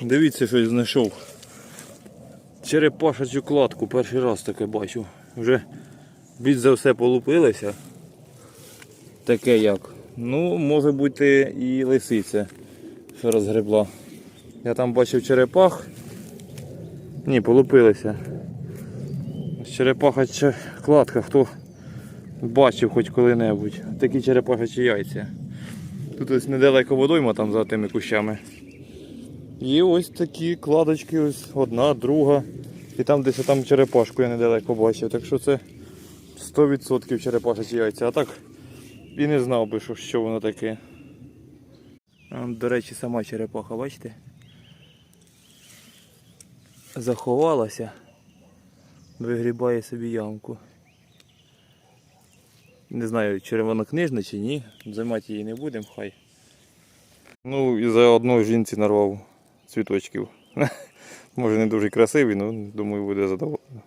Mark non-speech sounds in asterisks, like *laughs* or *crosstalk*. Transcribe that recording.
Дивіться, щось знайшов. Черепашачу кладку, перший раз таке бачу. Вже більш за все полупилися. Таке як. Ну, може бути і лисиця, що розгребла. Я там бачив черепах. Ні, полупилися. Черепахача кладка, хто бачив хоч коли-небудь. Такі черепахачі яйця. Тут ось недалеко водойма там за тими кущами. І ось такі кладочки, ось одна, друга. І там десь там черепашку я недалеко бачив. Так що це 100% черепашачі яйця. А так і не знав би, що, що воно таке. До речі, сама черепаха, бачите? Заховалася, вигрібає собі ямку. Не знаю, чи вона книжна чи ні. Займати її не будемо, хай. Ну і за одної жінці нарвав цвіточків. *laughs* Може не дуже красивий, але думаю буде задоволений.